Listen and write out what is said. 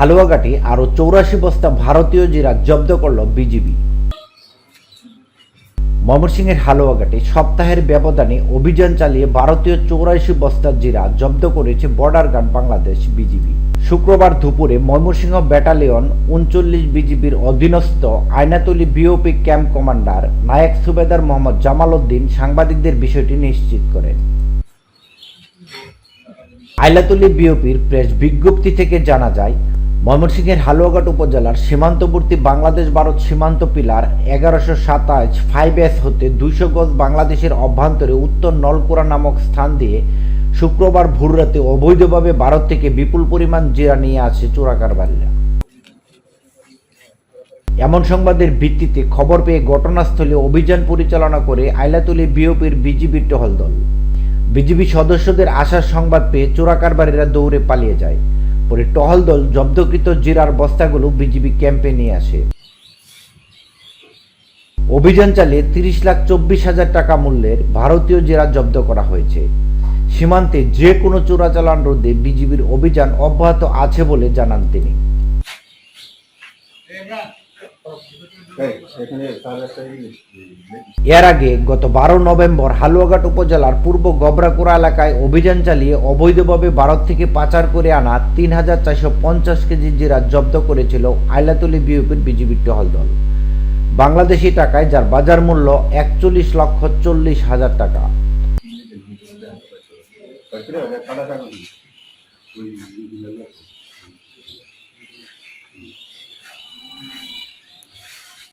হালুয়াঘাটে আরও চৌরাশি বস্তা ভারতীয় জিরা জব্দ করল বিজিবি। ময়মনসিংহের হালুয়াঘাটে সপ্তাহের ব্যবধানে অভিযান চালিয়ে ভারতীয় চৌরাশি বস্তা জিরা জব্দ করেছে বর্ডার গার্ড বাংলাদেশ বিজিবি। শুক্রবার দুপুরে ময়মনসিংহ ব্যাটালিয়ন উনচল্লিশ বিজিবির অধীনস্থ আয়নাতলি বিওপি ক্যাম্প কমান্ডার নায়ক সুবেদার মোহাম্মদ জামাল উদ্দিন সাংবাদিকদের বিষয়টি নিশ্চিত করেন। আইলাতুলি বিওপির প্রেস বিজ্ঞপ্তি থেকে জানা যায় ময়মনসিংহের হালুয়াঘাট উপজেলার সীমান্তবর্তী বাংলাদেশ ভারত সীমান্ত পিলার এগারোশো সাতাশ ফাইভ এস হতে দুইশো গজ বাংলাদেশের অভ্যন্তরে উত্তর নলকুড়া নামক স্থান দিয়ে শুক্রবার ভোররাতে অবৈধভাবে ভারত থেকে বিপুল পরিমাণ জিরা নিয়ে আসে চোরাকারবারীরা এমন সংবাদের ভিত্তিতে খবর পেয়ে ঘটনাস্থলে অভিযান পরিচালনা করে আইলাতুলি বিওপির বিজিবির টহল দল। বিজিবি সদস্যদের আসার সংবাদ পেয়ে চোরাকারবারীরা দৌড়ে পালিয়ে যায়। পরে টহল দল জব্দকৃত জিরার বস্তাগুলো বিজিবি ক্যাম্পে নিয়ে আসে। অভিযান চালিয়ে তিরিশ লাখ চব্বিশ হাজার টাকা মূল্যের ভারতীয় জেরা জব্দ করা হয়েছে। সীমান্তে যে কোনো চোরাচালান রোধে বিজিবির অভিযান অব্যাহত আছে বলে জানান তিনি। এর আগে গত বারো নভেম্বর হালুয়াঘাট উপজেলার পূর্ব গবরাকুড়া এলাকায় অভিযান চালিয়ে অবৈধভাবে ভারত থেকে পাচার করে আনা তিন হাজার চারশো পঞ্চাশ কেজি জিরা জব্দ করেছিল আইলাতলি বিউপির বিজিবির টহল দল। বাংলাদেশি টাকায় যার বাজার মূল্য একচল্লিশ লক্ষ চল্লিশ হাজার টাকা। ওই-